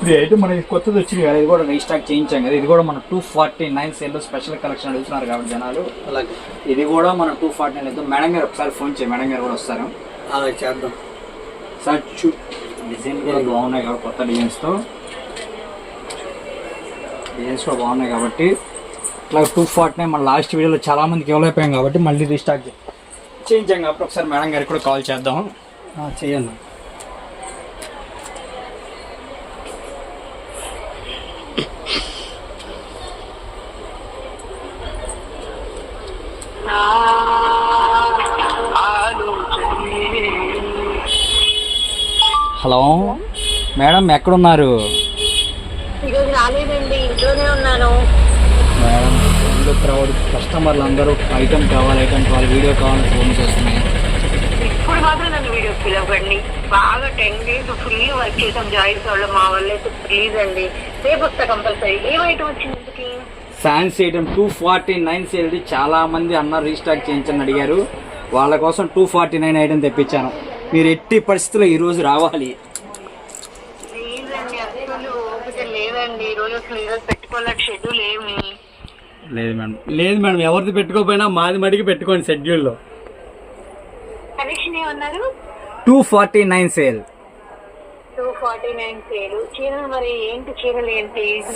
ఇప్పుడు అయితే మనకి కొత్తది వచ్చింది కదా ఇది కూడా రీస్టాక్ చేయించాం కదా ఇది కూడా మన two forty nine sale special collection అడుగుతున్నారు కాబట్టి జనాలు. అలాగే. ఇది కూడా మన టూ ఫార్టీ నైన్ అయితే మేడం గారు ఒకసారి ఫోన్ చేయి మేడం గారు కూడా వస్తారు. అలాగే చేద్దాం. సార్ చూ డిజైన్ కూడా బాగున్నాయి కాబట్టి కొత్త డిజైన్స్తో డిజైన్స్ కూడా బాగున్నాయి కాబట్టి. ఇట్లా టూ ఫార్టీ నైన్ మన లాస్ట్ వీడియోలో చాలా మందికి ఇవ్వలేకపోయాం కాబట్టి మళ్ళీ రీస్టాక్ చేయించాం కాబట్టి ఒకసారి మేడం గారికి కూడా కాల్ చేద్దాం. ఆ, హలో? మేడం ఎక్కడున్నారు? ఈరోజు రాలేదండి ఇంట్లోనే ఉన్నాను. మేడం ఫుల్ క్రౌడ్ కస్టమర్లు అందరూ ఐటమ్ కావాలి ఐటమ్ కావాలి వీడియో కావాలని ఫోన్ చేస్తున్నాయి. ఇప్పుడు మాత్రం నన్ను వీడియో పిలవండి బాగా ten days full work joins joins వాళ్ళు మా అయితే ప్లీజ్ అండి. రేపు వస్తా కంపల్సరీ ఏమైతే వచ్చింది ఇంతకి? Fancy item two forty nine sale చాలా మంది అన్న రీస్టాక్ చేయించని అడిగారు. వాళ్ళ కోసం టూ ఫార్టీ నైన్ ఐటమ్ తెప్పించాను. మీరు ఎట్టి పరిస్థితుల్లో రావాలి? ఈరోజు ఏమి. లేదు మేడం. లేదు మేడం ఎవరిది పెట్టుకోకపోయినా మాది మడికి పెట్టుకోండి షెడ్యూల్లో two forty nine sale.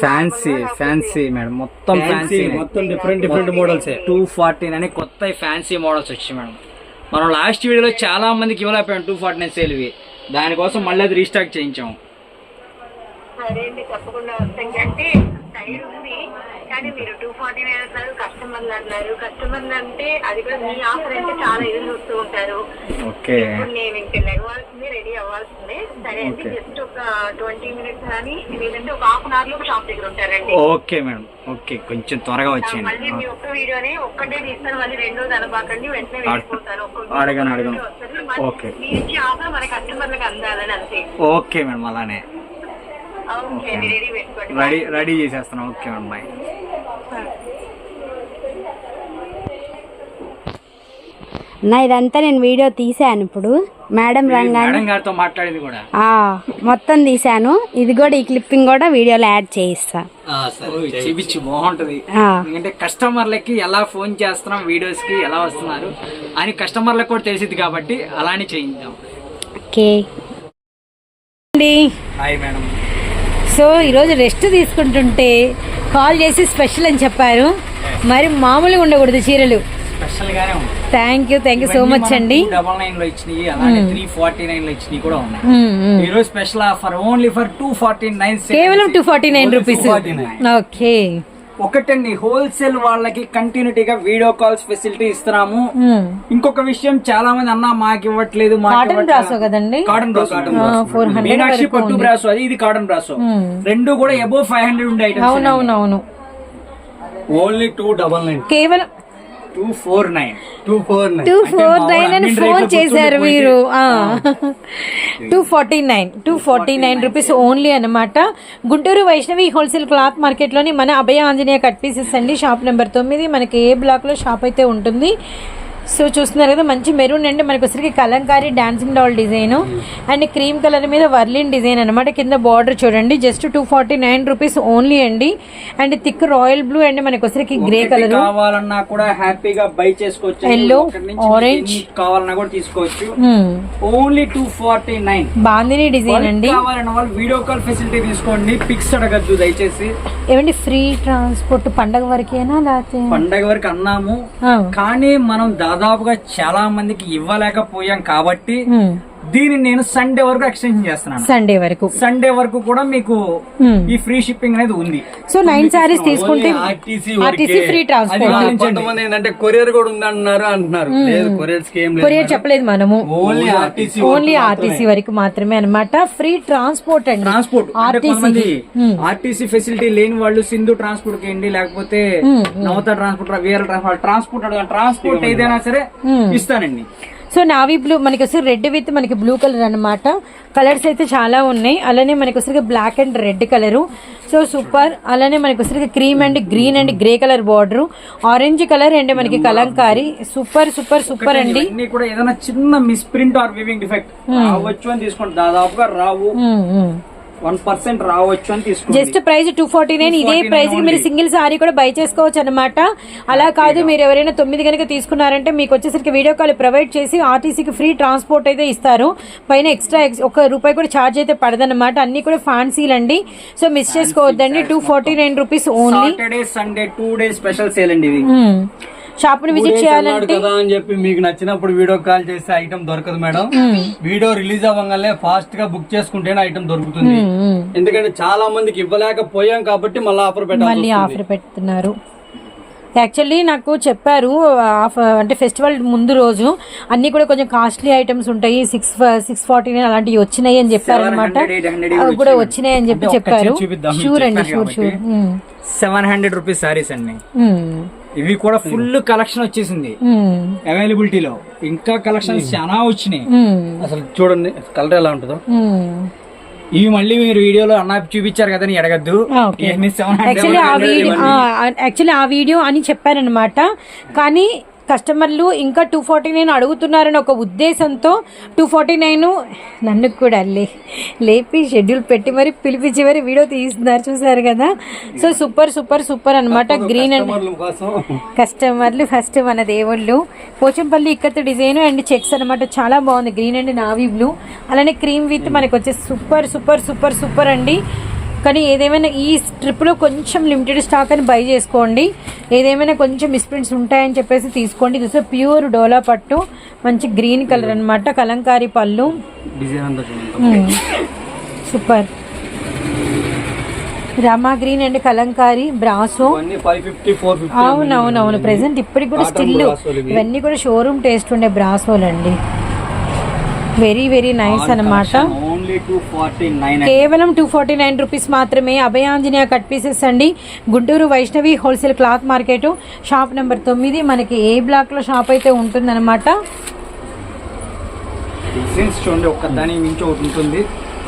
Fancy fancy madam. మొత్తం ఫ్యాన్సీ మొత్తం different different models two forty nine కొత్త ఫ్యాన్సీ మోడల్స్ వచ్చాయి మేడం. మనం లాస్ట్ వీడియోలో చాలా మందికి ఇవ్వలేకపోయాం టూ ఫార్టీ నైన్ సేల్వి దానికోసం మళ్ళీ అది రీస్టాక్ చేయించాం. కానీ మీరు టూ ఫార్టీ నైన్ అన్నారు కస్టమర్లు అన్నారు. కస్టమర్లు అంటే అది కూడా మీ ఆఫర్ అంటే చాలా ఎదురు చూస్తూ ఉంటారు. ఓకే. నేను ఇంక లెగవాల్సిందే రెడీ అవ్వాల్సిందే. సరే అండి. జస్ట్ ఒక ట్వంటీ మినిట్స్ కానీ లేదంటే ఒక హాఫ్ అన్ అవర్లో షాప్ దగ్గర ఉంటారండి. Okay madam. ఓకే కొంచెం త్వరగా మళ్ళీ వచ్చేయండి. మీ ఒక్క వీడియోనే ఒక్కటే తీస్తాను మళ్ళీ రెండోది అనబాకండి వెంటనే వెళ్ళిపోతారు. అడగను, అడగను. మళ్ళీ Okay. మీరు ఇచ్చే ఆఫర్ మన కస్టమర్లకు అందాలని అంతే. ఓకే మేడం అలానే. ఓకే రెడీ రెడీ రెడీ చేసేస్తున్నాం. Okay madam bye. నా ఇదంతా నేను వీడియో తీసాను ఇప్పుడు. మేడం రంగానే మాట్లాడింది కూడా? ఆ, మొత్తం తీసాను ఇది కూడా ఈ క్లిప్పింగ్ కూడా వీడియోలో యాడ్ చేయిస్తా. చూపించి బాగుంటది ఎందుకంటే కస్టమర్లకి ఎలా ఫోన్ చేస్తున్నాం వీడియోస్కి ఎలా వస్తున్నారు అని కస్టమర్లకు కూడా తెలిసింది కాబట్టి అలానే చేయించాం ఓకే. అండి హాయ్ మేడం. సో ఈరోజు రెస్ట్ తీసుకుంటుంటే కాల్ చేసి స్పెషల్ అని చెప్పారు. మరి మామూలుగా ఉండకూడదు చీరలు. స్పెషల్ గానే ఉంది thank you thank you so much అండి. డబల్ నైన్లో ఇచ్చినాయి అలానే త్రీ ఫార్టీ నైన్లో ఇచ్చినాయి కూడా ఉన్నాయి. మ్మ్, మ్మ్. ఈ రోజు special offer only for two forty nine కేవలం two forty nine rupees okay ఒకటండి హోల్సేల్ వాళ్ళకి కంటిన్యూటీగా వీడియో కాల్స్ ఫెసిలిటీ ఇస్తున్నాము మ్మ్. ఇంకొక విషయం చాలా మంది అన్న మాకు ఇవ్వట్లేదు కాటన్ ఇవ్వట్లేదు. బ్రాసో కదండి cotton brasso four hundred Meenakshi పట్టు. బ్రాసో అది ఇది కాటన్ బ్రాసో మ్మ్. రెండు కూడా ఎబో ఫైవ్ హండ్రెడ్ ఉండే ఐటమ్స్ అవునవునవును ఓన్లీ టూ డబల్ నైన్ కేవలం two four nine. Two four nine. Two four మామూలు నైన్ అని ఫోన్ చేశారు మీరు. Two forty nine. Two forty nine rupees only అనమాట గుంటూరు వైష్ణవి హోల్సేల్ క్లాత్ మార్కెట్లోని మన అభయ ఆంజనేయ కట్ పీసెస్ అండి. షాప్ నెంబర్ తొమ్మిది. మనకి ఏ బ్లాక్లో షాప్ అయితే ఉంటుంది సో చూస్తున్నారు కదా మంచి మెరూన్ అండి మనకి వచ్చరికి kalamkari dancing doll design and cream colour మీద వర్లిన్ డిజైన్ అనమాట కింద బార్డర్ చూడండి just two forty nine rupees only అండి. And thick royal blue and మనకి వచ్చరికి గ్రే కలర్ కావాలన్నా కూడా హ్యాపీగా బై చేసుకోవచ్చు. Orange. ఎన్ని కావాలన్నా కూడా తీసుకోవచ్చు. Only two forty nine bandhani design అండి. కావాలన్న వాళ్ళు వీడియో కాల్ ఫెసిలిటీ తీసుకోండి పిక్స్ అడగద్దు దయచేసి. ఏమండి ఫ్రీ ట్రాన్స్పోర్ట్ పండగ వరకేనా లేకపోతే? పండగ వరకు అన్నాము. కానీ మనం దాదాపుగా చాలా మందికి ఇవ్వలేకపోయాం కాబట్టి దీన్ని నేను సండే వరకు ఎక్స్టెన్షన్ చేస్తున్నాను. సండే వరకు. సండే వరకు కూడా మీకు హ్మ్. ఈ ఫ్రీ షిప్పింగ్ అనేది ఉంది. సో నైన్ సారీస్ తీసుకుంటే ఆర్టీసీ ఆర్టీసీ ఫ్రీ ట్రాన్స్పోర్ట్ కొంతమంది ఏంటంటే కొరియర్ కూడా ఉందంటున్నారు అంటున్నారు. లేదు కొరియర్స్కి ఏం లేదు కొరియర్ చెప్పలేదు మనము. ఓన్లీ ఆర్టీసీ ఓన్లీ ఆర్టీసీ వరకు మాత్రమే అన్నమాట. ఫ్రీ ట్రాన్స్పోర్ట్ అండి. ట్రాన్స్పోర్ట్ ఆర్టీసీ ఆర్టీసీ ఫెసిలిటీ లేని వాళ్ళు సింధు ట్రాన్స్పోర్ట్కి ఏంటి లేకపోతే Navata transport VR transport transport transport ఏదైనా సరే ఇస్తానండి సో నావీ బ్లూ మనకి వచ్చి రెడ్ విత్ మనకి బ్లూ కలర్ అన్నమాట. కలర్స్ అయితే చాలా ఉన్నాయి. అలానే మనకి వచ్చరికి black and red colour. So super. అలానే మనకి వచ్చరికి cream and green and grey colour border. Orange colour and మనకి కలంకారీ. సూపర్ సూపర్ సూపర్ అండి. కూడా ఏదైనా చిన్న మిస్ప్రింట్ ఆర్ వివింగ్ డిఫెక్ట్. రావచ్చు అని తీసుకోండి దాదాపుగా రావు. వన్ పర్సెంట్ రావచ్చు అని just price two forty nine ఇదే 249 ప్రైస్కి మీరు. సింగిల్ సారీ కూడా బై చేసుకోవచ్చు అనమాట అలా కాదు మీరు ఎవరైనా తొమ్మిది కనుక తీసుకున్నారంటే మీకు వచ్చేసరికి వీడియో కాల్ ప్రొవైడ్ చేసి ఆర్టీసీకి ఫ్రీ ట్రాన్స్పోర్ట్ అయితే ఇస్తారు. పైన ఎక్స్ట్రా ఒక రూపాయి కూడా ఛార్జ్ అయితే పడదన్నమాట. అన్ని కూడా ఫ్యాన్సీలు అండి సో మిస్ చేసుకోవద్దండి. Two forty nine rupees only Sunday two days special sale అండి ఇది. షాప్ని విజిట్ చేయాలంటే కదా అని చెప్పి మీకు నచ్చినప్పుడు వీడియో కాల్ చేస్తే ఐటమ్ దొరకదు మేడం. వీడియో రిలీజ్ అవ్వగానే ఫాస్ట్గా బుక్ చేసుకుంటేనే ఐటమ్ దొరుకుతుంది. ఎందుకంటే చాలా మందికి ఇవ్వలేకపోయాం కాబట్టి మళ్ళీ ఆఫర్ పెట్టాలి మళ్ళీ ఆఫర్ పెడుతున్నారు. యాక్చువల్లీ నాకు చెప్పారు ఆఫ్ అంటే ఫెస్టివల్ ముందు రోజు అన్ని కూడా కొంచెం కాస్ట్లీ ఐటమ్స్ ఉంటాయి సిక్స్ సిక్స్ ఫార్టీ నైన్ అలాంటివి వచ్చినాయి అని చెప్పారు అనమాట 700, 800 అవి కూడా వచ్చినాయి అని చెప్పి చెప్పారు. షూర్ అండి sure sure. Seven hundred rupees saris అండి. ఇవి కూడా ఫుల్ కలెక్షన్ వచ్చేసింది. అవైలబిలిటీలో ఇంకా కలెక్షన్స్ చాలా వచ్చినాయి. అసలు చూడండి కలర్ ఎలా ఉంటుందో. ఇవి మళ్ళీ మీరు వీడియోలో అన్న చూపించారు కదా అని అడగద్దు. ఓకే. ఇవన్నీ 700 యాక్చువల్లీ ఆ వీడియో యాక్చువల్లీ ఆ వీడియో అని చెప్పారనమాట కానీ కస్టమర్లు ఇంకా టూ ఫార్టీ నైన్ అడుగుతున్నారని ఒక ఉద్దేశంతో టూ ఫార్టీ నైన్ నన్ను కూడా లే లేపి షెడ్యూల్ పెట్టి మరి పిలిపించి మరి వీడియో తీస్తున్నారు చూసారు కదా? సో సూపర్ సూపర్ సూపర్ అన్నమాట గ్రీన్ అండ్ కస్టమర్ల కోసం. కస్టమర్లు ఫస్ట్ మన దేవుళ్ళు. Pochampally ikat design and checks అన్నమాట చాలా బాగుంది గ్రీన్ అండ్ నావీ బ్లూ. అలానే క్రీమ్ విత్ మనకి వచ్చే సూపర్ సూపర్ సూపర్ సూపర్ అండి. కానీ ఏదేమైనా ఈ స్ట్రిప్లో కొంచెం లిమిటెడ్ స్టాక్ అని బై చేసుకోండి. ఏదేమైనా కొంచెం మిస్ప్రింట్స్ ఉంటాయని చెప్పేసి తీసుకోండి. ఇది ప్యూర్ డోలా పట్టు. మంచి గ్రీన్ కలర్ అన్నమాట. కలంకారీ పళ్ళు. Super. Rama green and kalamkari brasso. అవునవునవును. ప్రెసెంట్ ఇప్పటికి కూడా స్టిల్. ఇవన్నీ కూడా షోరూమ్ టేస్ట్ ఉండే బ్రాసోలు అండి వెరీ వెరీ నైస్ అన్నమాట. కేవలం టూ ఫార్టీ నైన్ రూపీస్ మాత్రమే అభయాంజనేయ కట్ పీసెస్ అండి. Guntur Vaishnavi wholesale cloth market shop number తొమ్మిది. మనకి ఏ బ్లాక్లో షాప్ అయితే ఉంటుందన్నమాట? డిజైన్స్ చూడండి ఒక్క దాని మించి ఒకటి ఉంటుంది.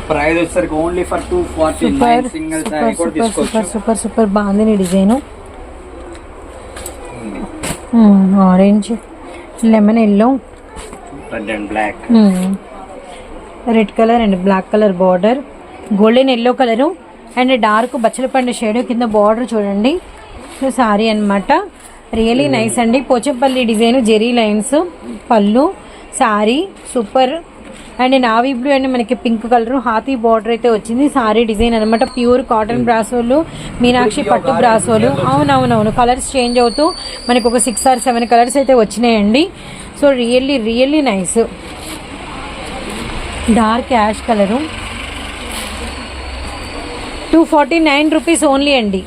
ప్రైస్ వచ్చేసరికి only for two forty super single super sari కూడా సూపర్ సూపర్ తీసుకోవచ్చు సూపర్ సూపర్ బాగుంది నీ design. Orange lemon yellow red and black red colour and black colour border golden yellow colour and dark బచ్చలపండు shade కింద border చూడండి. So sari అన్నమాట. Really nice అండి. Pochampally design zari lines పళ్ళు sari super. And navy blue and మనకి pink colour హాతీ border అయితే వచ్చింది. Sari design అన్నమాట. ప్యూర్ కాటన్ బ్రాసోలు మీనాక్షి పట్టు బ్రాసోలు. అవునవునవును. కలర్స్ చేంజ్ అవుతూ మనకి ఒక సిక్స్ ఆర్ సెవెన్ కలర్స్ అయితే వచ్చినాయండి. So really really nice dark ash colour. Two forty nine rupees only అండి.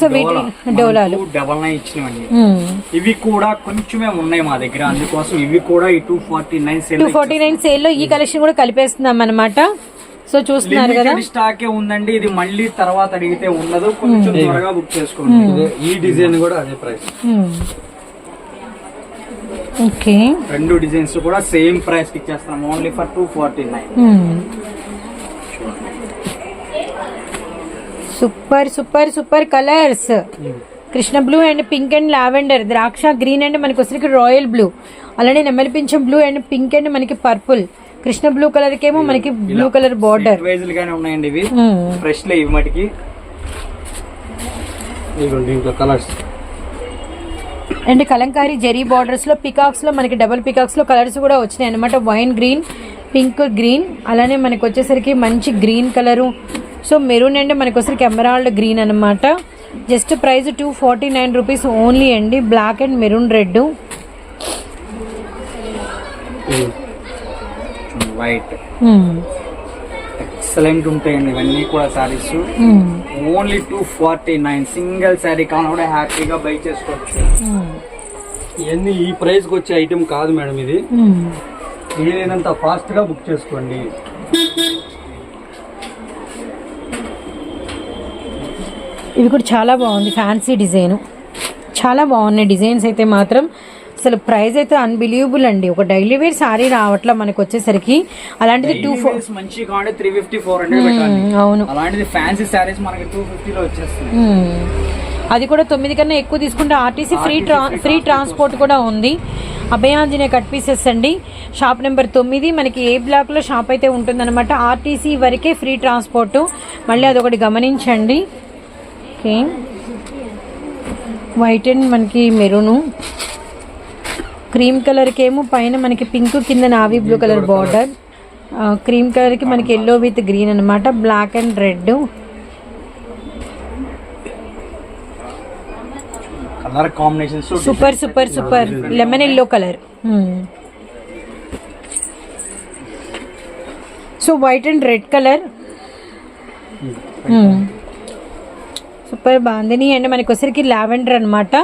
సో వీటి డోలాలు. డబల్ నైన్ ఇచ్చినవండి. Hmm. ఇవి కూడా కొంచెమే ఉన్నాయి మా దగ్గర. అందుకోసం ఇవి కూడా ఈ two forty nine sale two forty nine సేల్లో ఈ కలెక్షన్ కూడా కలిపేస్తున్నాం అనమాట సో చూస్తున్నారు కదా. స్టాకే ఉందండి. ఇది మళ్ళీ తర్వాత అడిగితే ఉండదు. కొంచెం త్వరగా బుక్ చేసుకోండి. ఇదే- ఈ డిజైన్ కూడా అదే ప్రైస్ ఓకే. రెండు డిజైన్స్ కూడా సేమ్ ప్రైస్కి ఇచ్చేస్తాం only for two forty nine super super super colours Krishna blue and pink and lavender ద్రాక్ష గ్రీన్ అండ్ మనకి వచ్చరికి రాయల్ బ్లూ అలానే నెమలి పింఛం బ్లూ అండ్ పింక్ అండ్ మనకి పర్పుల్ కృష్ణ బ్లూ కలర్ కేమో మనకి బ్లూ కలర్ బార్డర్ గానే ఉన్నాయండి ఇవి. ఫ్రెష్ లే ఇవి మటుకి. కలర్స్ అండ్ కలంకారీ జెరీ బార్డర్స్లో పికాక్స్లో మనకి డబుల్ పికాక్స్లో కలర్స్ కూడా వచ్చినాయి అనమాట వైన్ గ్రీన్ పింక్ గ్రీన్ అలానే మనకు వచ్చేసరికి మంచి green colour so maroon and మనకు వచ్చేసరికి ఎమరాల్డ్ గ్రీన్ అనమాట just price two forty nine rupees only అండి. Black and maroon red white excellent ఉంటాయండి. ఇవన్నీ కూడా saris only two forty nine single sari కావాలి కూడా హ్యాపీగా బై చేసుకోవచ్చు. ఇవన్నీ ఈ ప్రైస్కి వచ్చే ఐటమ్ కాదు మేడం ఇది. వీలైనంత ఫాస్ట్గా బుక్ చేసుకోండి. ఇవి కూడా చాలా బాగుంది. ఫ్యాన్సీ డిజైన్ చాలా బాగున్నాయి. డిజైన్స్ అయితే మాత్రం అసలు ప్రైస్ అయితే అన్బిలీవబుల్ అండి. ఒక డైలీ వేర్ సారీ రావట్లా మనకి వచ్చేసరికి అలాంటిది టూ ఫోర్ మంచి కావాలి త్రీ ఫిఫ్టీ ఫోర్ హండ్రెడ్ అవును. అలాంటిది ఫ్యాన్సీ శారీస్ మనకి టూ ఫిఫ్టీలో వచ్చేస్తుంది మ్మ్. అది కూడా తొమ్మిది కన్నా ఎక్కువ తీసుకుంటే ఆర్టీసీ ఫ్రీ ట్రా ఫ్రీ ట్రాన్స్పోర్ట్ కూడా ఉంది. అభయాంజనేయ కట్ పీసెస్ అండి. షాప్ నెంబర్ తొమ్మిది. మనకి ఏ బ్లాక్లో షాప్ అయితే ఉంటుందన్నమాట. ఆర్టీసీ వరకే ఫ్రీ ట్రాన్స్పోర్ట్ మళ్ళీ అదొకటి గమనించండి. ఓకే వైట్ అండ్ మనకి మెరూను క్రీమ్ కలర్కి ఏమో పైన మనకి పింక్ కింద navy blue colour border cream కలర్కి మనకి ఎల్లో విత్ గ్రీన్ అనమాట black and red colour super super super lemon yellow colour so white and red colour super బాగుంది. అండ్ మనకి వచ్చరికి లావెండర్ అనమాట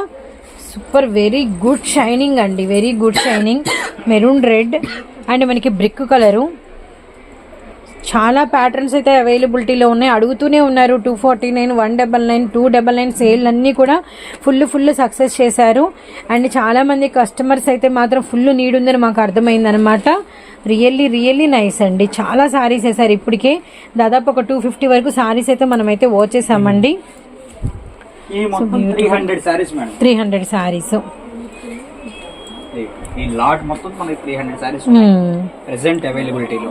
సూపర్ వెరీ గుడ్ షైనింగ్ అండి very good shining. Maroon red and మనకి brick colour. చాలా patterns అయితే అవైలబిలిటీలో ఉన్నాయి. అడుగుతూనే ఉన్నారు two forty nine one double nine two double nine sale అన్నీ కూడా ఫుల్ ఫుల్ సక్సెస్ చేశారు. అండ్ చాలామంది కస్టమర్స్ అయితే మాత్రం ఫుల్ నీడ్ ఉందని మాకు అర్థమైందనమాట రియల్లీ రియల్లీ నైస్ అండి. చాలా సారీస్ వేసారు ఇప్పటికే. దాదాపు ఒక టూ ఫిఫ్టీ వరకు సారీస్ అయితే మనమైతే వచ్చేసామండి చేసామండి. Three hundred madam three hundred saris ఈ లాట్ మొత్తం మనకి త్రీ హండ్రెడ్ సారీస్ ప్రెసెంట్ అవైలబిలిటీలో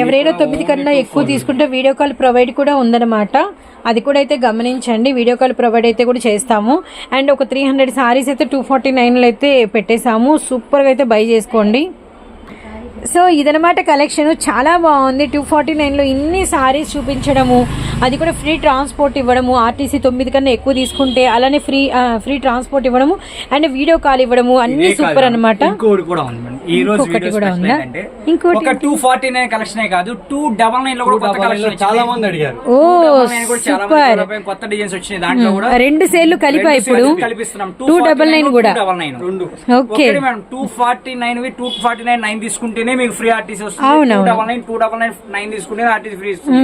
ఎవరైనా తొమ్మిది కన్నా ఎక్కువ తీసుకుంటే వీడియో కాల్ ప్రొవైడ్ కూడా ఉందన్నమాట. అది కూడా అయితే గమనించండి. వీడియో కాల్ ప్రొవైడ్ అయితే కూడా చేస్తాము. అండ్ ఒక త్రీ హండ్రెడ్ సారీస్ అయితే టూ ఫార్టీ నైన్లో అయితే పెట్టేశాము. సూపర్గా అయితే బై చేసుకోండి. సో ఇదనమాట కలెక్షన్ చాలా బాగుంది. టూ ఫార్టీ నైన్లో ఇన్ని సారీస్ చూపించడము అది కూడా ఫ్రీ ట్రాన్స్పోర్ట్ ఇవ్వడము ఆర్టీసీ తొమ్మిది కన్నా ఎక్కువ తీసుకుంటే అలానే ఫ్రీ ఫ్రీ ట్రాన్స్పోర్ట్ ఇవ్వడము అండ్ వీడియో కాల్ ఇవ్వడము అన్ని సూపర్ అనమాట ఇంకోటి కూడా ఉంది మేడం. ఈ రోజు కూడా ఉందా? ఇంకోటి టూ ఫార్టీ నైన్ కలెక్షన్ కాదు టూ డబల్ నైన్లో కూడా కొత్త కలెక్షన్ చాలా మంది అడిగారు. ఓ కూడా చాలా మంది సూపర్ కొత్త డిజైన్స్ వచ్చినాయి దాంట్లో కూడా. రెండు సేల్లు కలిపా ఇప్పుడు. కల్పిస్తున్నాం. టూ డబల్ నైన్ కూడా. డబల్ నైన్ రెండు okay. Madam two forty nine two forty nine nine తీసుకుంటేనే మీకు ఫ్రీ ఆర్టీసీ వస్తుంది. Two double nine two double nine nine తీసుకుంటే ఆర్టీసీ ఫ్రీ ఇస్తుంది.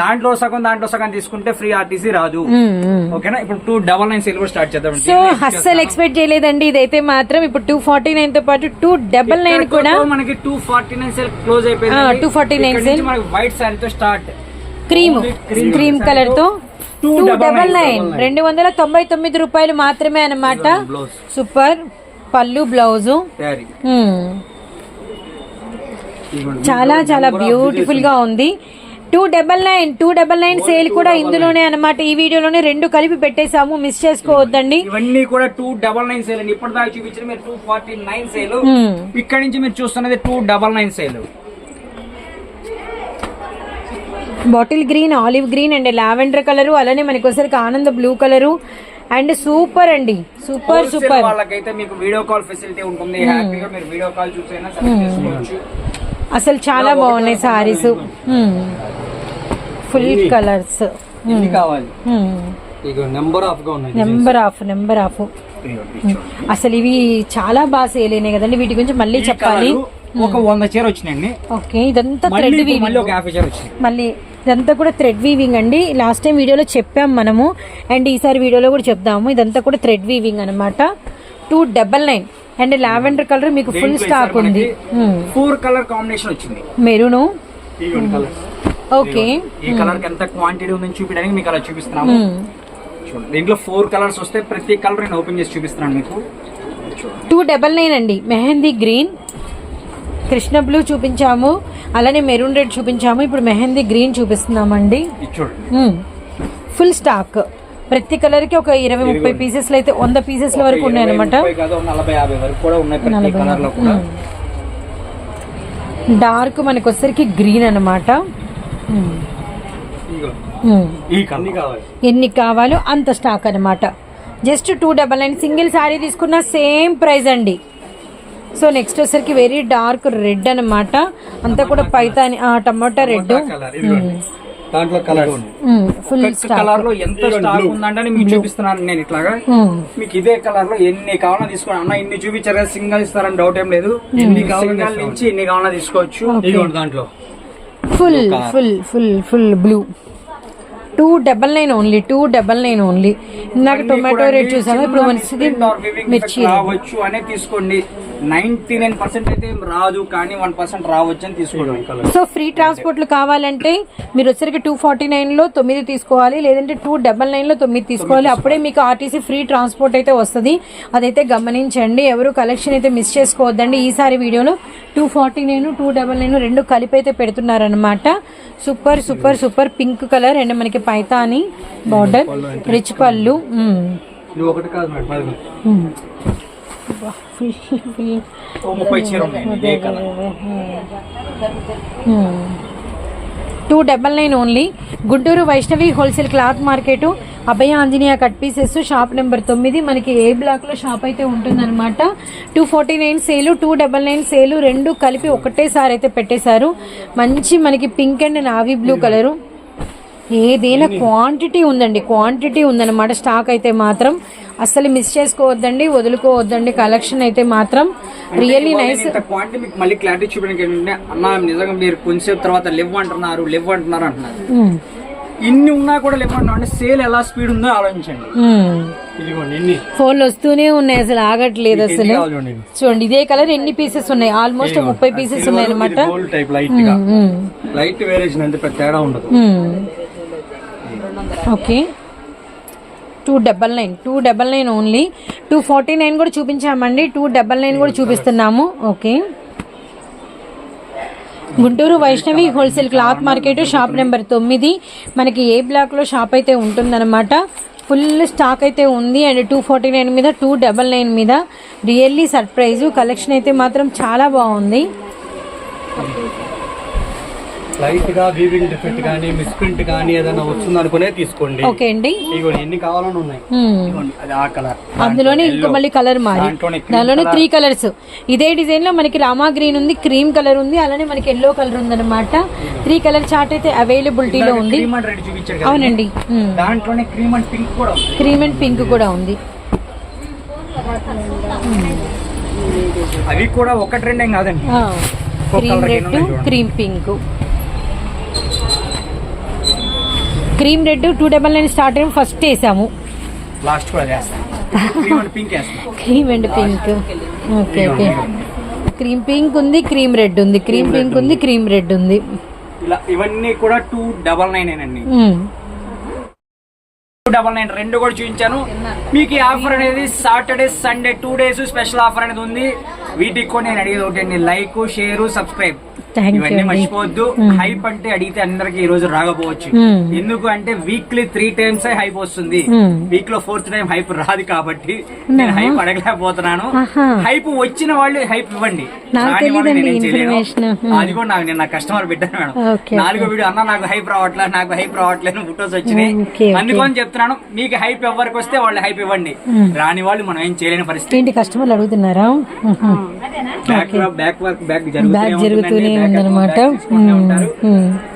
దాంట్లో సగం దాంట్లో సగం తీసుకుంటే ఫ్రీ ఆర్టీసీ రాదు. ఓకేనా? ఇప్పుడు టూ డబల్ నైన్ సేల్ కూడా స్టార్ట్ చేద్దాం. సో అస్సలు ఎక్స్పెక్ట్ చేయలేదండి. ఇదైతే మాత్రం ఇప్పుడు టూ ఫార్టీ నైన్తో పాటు టూ డబల్ నైన్ కూడా మనకి two forty nine sale close అయిపోయింది. ఆ, 249 sale. మనకి వైట్ సారీ తో స్టార్ట్ క్రీమ్ క్రీమ్ కలర్తో టూ టూ డబల్ నైన్ రెండు వందల తొంభై తొమ్మిది రూపాయలు మాత్రమే అన్నమాట. Blouse super. పళ్ళు బ్లౌజు. శారీ. చాలా చాలా బ్యూటిఫుల్గా ఉంది. Two double nine two double nine sale కూడా ఇందులోనే అన్నమాట. ఈ వీడియోలోనే రెండు కలిపి పెట్టేశాము. మిస్ చేసుకోవద్దండి. ఇవన్నీ కూడా టూ డబల్ నైన్ సేల్ అండి. ఇప్పటిదాకా చూపించిన మీరు టూ ఫార్టీ నైన్ సేల్. ఇక్కడ నుంచి మీరు చూస్తున్నది two double nine sale bottle green olive green and lavender colour అలానే మనకి వచ్చరికి Ananda blue colour and super అండి. సూపర్ సూపర్ వాళ్ళకైతే మీకు వీడియో కాల్ ఫెసిలిటీ ఉంటుంది. హ్యాపీగా మీరు వీడియో కాల్ చూసైనా సెలెక్ట్ చేసుకోవచ్చు. అసలు చాలా బాగున్నాయి సారీస్ ఫుల్ కలర్స్ కావాలి. Number of number of number of అసలు ఇవి చాలా బాగా సేల్ అయినాయి కదండి. వీటి గురించి మళ్ళీ చెప్పాలి. ఒక వంద చీర వచ్చినాయండి. ఓకే ఇదంతా థ్రెడ్ వీవింగ్ మళ్ళీ ఇదంతా కూడా థ్రెడ్ వీవింగ్ అండి. లాస్ట్ టైం వీడియోలో చెప్పాం మనము. అండ్ ఈసారి వీడియోలో కూడా చెప్దాము. ఇదంతా కూడా థ్రెడ్ వీవింగ్ అనమాట two double nine and lavender colour మీకు ఫుల్ స్టాక్ ఉంది. ఫోర్ కలర్ కాంబినేషన్ వచ్చింది. మెరూను? ఓకే ఈ కలర్కి ఎంత క్వాంటిటీ ఉందని చూపించడానికి మీకు అలా చూపిస్తున్నాము. చూడండి. దీంట్లో ఫోర్ కలర్స్ వస్తే ప్రతి కలర్ నేను ఓపెన్ చేసి చూపిస్తున్నాను మీకు. టూ డబల్ నైన్ అండి. మెహందీ గ్రీన్. కృష్ణ బ్లూ చూపించాము. అలానే మెరూన్ రెడ్ చూపించాము. ఇప్పుడు మెహందీ గ్రీన్ చూపిస్తున్నామండి. చూడండి. ఫుల్ స్టాక్ ప్రతి కలర్కి ఒక ఇరవై ముప్పై పీసెస్ అయితే వంద పీసెస్ వరకు ఉన్నాయి కూడా. డార్క్ మనకి వచ్చరికి గ్రీన్ అనమాట ఎన్ని కావాలో? అంత స్టాక్ అనమాట just two double nine single sari తీసుకున్న సేమ్ ప్రైస్ అండి. సో నెక్స్ట్ వచ్చరికి వెరీ డార్క్ రెడ్ అనమాట అంతా కూడా పైతాని ఆ, టమాటా రెడ్ దాంట్లో కలర్ ఫుల్ కలర్లో ఎంత స్టాక్ ఉందంటే మీకు చూపిస్తున్నాను నేను ఇట్లాగా. మీకు ఇదే కలర్లో ఎన్ని కావాలన్నా తీసుకోండి. అన్న ఇన్ని చూపించారు సింగల్ ఇస్తారని డౌట్ ఏం లేదు. ఎన్ని సింగల్ నుంచి ఎన్ని కావాలన్నా తీసుకోవచ్చు. ఇదిగోండి దాంట్లో. Full full full full blue two double nine only two double nine only ఇందాక టొమాటో రేట్ చూసాము ఇప్పుడు మనకి మిర్చి రావచ్చు అనే తీసుకోండి. నైన్టీ నైన్ పర్సెంట్ అయితే రాదు కానీ వన్ పర్సెంట్ రావచ్చు అని తీసుకోండి. సో ఫ్రీ ట్రాన్స్పోర్ట్లు కావాలంటే మీరు వచ్చరికి టూ ఫార్టీ నైన్లో తొమ్మిది తీసుకోవాలి లేదంటే టూ డబల్ నైన్లో తొమ్మిది తీసుకోవాలి. అప్పుడే మీకు ఆర్టీసీ ఫ్రీ ట్రాన్స్పోర్ట్ అయితే వస్తుంది. అదైతే గమనించండి ఎవరు కలెక్షన్ అయితే మిస్ చేసుకోవద్దండి ఈసారి వీడియోలో two forty nine two double nine రెండు కలిపి అయితే పెడుతున్నారనమాట super super super pink colour and మనకి పైతాని బార్డర్ రిచ్ పళ్ళు two double nine only. Guntur Vaishnavi wholesale cloth market. Abhaya Anjaneya cut pieces shop number తొమ్మిది. మనకి ఏ బ్లాక్లో షాప్ అయితే ఉంటుందన్నమాట. Two forty nine sale two double nine sale రెండు కలిపి ఒకటేసారి అయితే పెట్టేశారు. మంచి మనకి pink and navy blue colour. ఏదైనా క్వాంటిటీ ఉందండి క్వాంటిటీ ఉందన్నమాట. స్టాక్ అయితే మాత్రం అస్సలు మిస్ చేసుకోవద్దండి వదులుకోవద్దండి కలెక్షన్ అయితే మాత్రం. రియల్లీ నైస్ క్వాంటిటీ మీకు మళ్ళీ క్లారిటీ చూపించడానికి ఏంటంటే అన్న నిజంగా మీరు కొంచెంసేపు తర్వాత లివ్ అంటున్నారు లివ్ అంటున్నారు అంటున్నారు. ఇన్ని ఉన్నా కూడా లివ్ అంటున్నారు. అంటే సేల్ ఎలా స్పీడ్ ఉందో ఆలోచించండి. ఫోన్లు వస్తూనే ఉన్నాయి అసలు ఆగట్లేదు అసలు. చూడండి ఇది. కలర్ ఎన్ని పీసెస్ ఉన్నాయి? ఆల్మోస్ట్ ముప్పై పీసెస్ ఉన్నాయి అనమాట లైట్ అంతే పెద్ద తేడా ఉండదు. Okay. Two double nine two double nine only two forty nine కూడా చూపించామండి. టూ డబల్ నైన్ కూడా చూపిస్తున్నాము. Okay. Guntur Vaishnavi wholesale cloth market shop number తొమ్మిది. మనకి ఏ బ్లాక్లో షాప్ అయితే ఉంటుందన్నమాట. ఫుల్ స్టాక్ అయితే ఉంది. అండ్ టూ ఫార్టీ నైన్ మీద టూ డబల్ నైన్ మీద రియల్లీ సర్ప్రైజు. కలెక్షన్ అయితే మాత్రం చాలా బాగుంది. లైట్గా వీవింగ్ డిఫెక్ట్ కానీ మిస్ప్రింట్ కానీ ఏదైనా వస్తుంది అనుకునే తీసుకోండి. ఓకే అండి. ఇదిగోండి ఎన్ని కావాలని ఉన్నాయి. ఇదిగోండి, అది ఆ కలర్. అందులోనే ఇంకో మళ్ళీ కలర్ మారి. దాంట్లోనే cream దానిలోనే త్రీ కలర్స్ ఇదే డిజైన్లో మనకి రామా గ్రీన్ ఉంది క్రీమ్ కలర్ ఉంది అలానే మనకి ఎల్లో కలర్ ఉంది అనమాట త్రీ కలర్ చార్ట్ అయితే అవైలబిలిటీలో ఉంది. క్రీమ్ అండ్ రెడ్ చూపించారు కదా అవునండి. దాంట్లోనే క్రీమ్ అండ్ పింక్ కూడా ఉంది. క్రీమ్ అండ్ పింక్ కూడా ఉంది. అవి కూడా ఒకటి రెండేం కాదండి. Cream red cream pink cream red two double nine start అయిన ఫస్ట్ వేసాము. Last cream and pink okay okay. Cream pink ఉంది క్రీమ్ రెడ్ ఉంది. క్రీమ్ పింక్ ఉంది క్రీమ్ రెడ్ ఉంది. ఇలా ఇవన్నీ కూడా టూ డబల్ నైన్ అండి డబల్ నైన్ రెండు కూడా చూపించాను. మీకు ఈ ఆఫర్ అనేది Saturday Sunday two days special offer అనేది ఉంది. వీటికి కూడా నేను అడిగేది ఒకటి లైక్ షేర్ సబ్స్క్రైబ్. ఇవన్నీ. మర్చిపోవద్దు. హైప్ అంటే అడిగితే అందరికి ఈ రోజు రాకపోవచ్చు. Hmm. ఎందుకు అంటే వీక్లీ త్రీ టైమ్స్ హైప్ వస్తుంది. Hmm. వీక్లో ఫోర్త్ టైం హైప్ రాదు కాబట్టి నేను హైప్ అడగలేకపోతున్నాను. హైప్ వచ్చిన వాళ్ళు హైప్ ఇవ్వండి. Hmm. అది కూడా నాకు నేను నా కస్టమర్ పెట్టాను మేడం. నాలుగో వీడియో అన్న నాకు హైప్ రావట్లేదు నాకు హైప్ రావట్లేదు ఫొటోస్ వచ్చినాయి. అందుకని చెప్తున్నాను మీకు హైప్ ఎవరికి వస్తే వాళ్ళు హైప్ ఇవ్వండి. రాని వాళ్ళు మనం ఏం చేయలేని పరిస్థితి. కస్టమర్లు అడుగుతున్నారా. బ్యాక్ వర్క్ బ్యాక్ బ్యాక్ జరుగుతూనే ఉందన్నమాట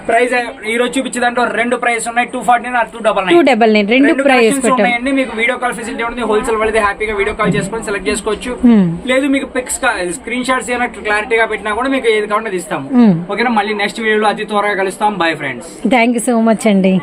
ప్రైస్ ఈ రోజు చూపించే దాంట్లో రెండు ప్రైస్ ఉన్నాయి. Two forty nine two double two double nine రెండు ప్రైస్ ఉన్నాయండి. మీకు వీడియో కాల్ ఫెసిలిటీ ఉంటుంది. హోల్సేల్ వాళ్ళది హ్యాపీగా వీడియో కాల్ చేసుకొని సెలెక్ట్ చేసుకోవచ్చు. లేదు మీకు పిక్స్ స్క్రీన్ షాట్స్ ఏమైనా క్లారిటీగా పెట్టినా కూడా మీకు ఏది కావాలంటే అది ఇస్తాం Hmm. ఓకేనా మళ్ళీ నెక్స్ట్ వీడియోలో అతి త్వరగా కలుస్తాం. Bye friends thank you so much అండి.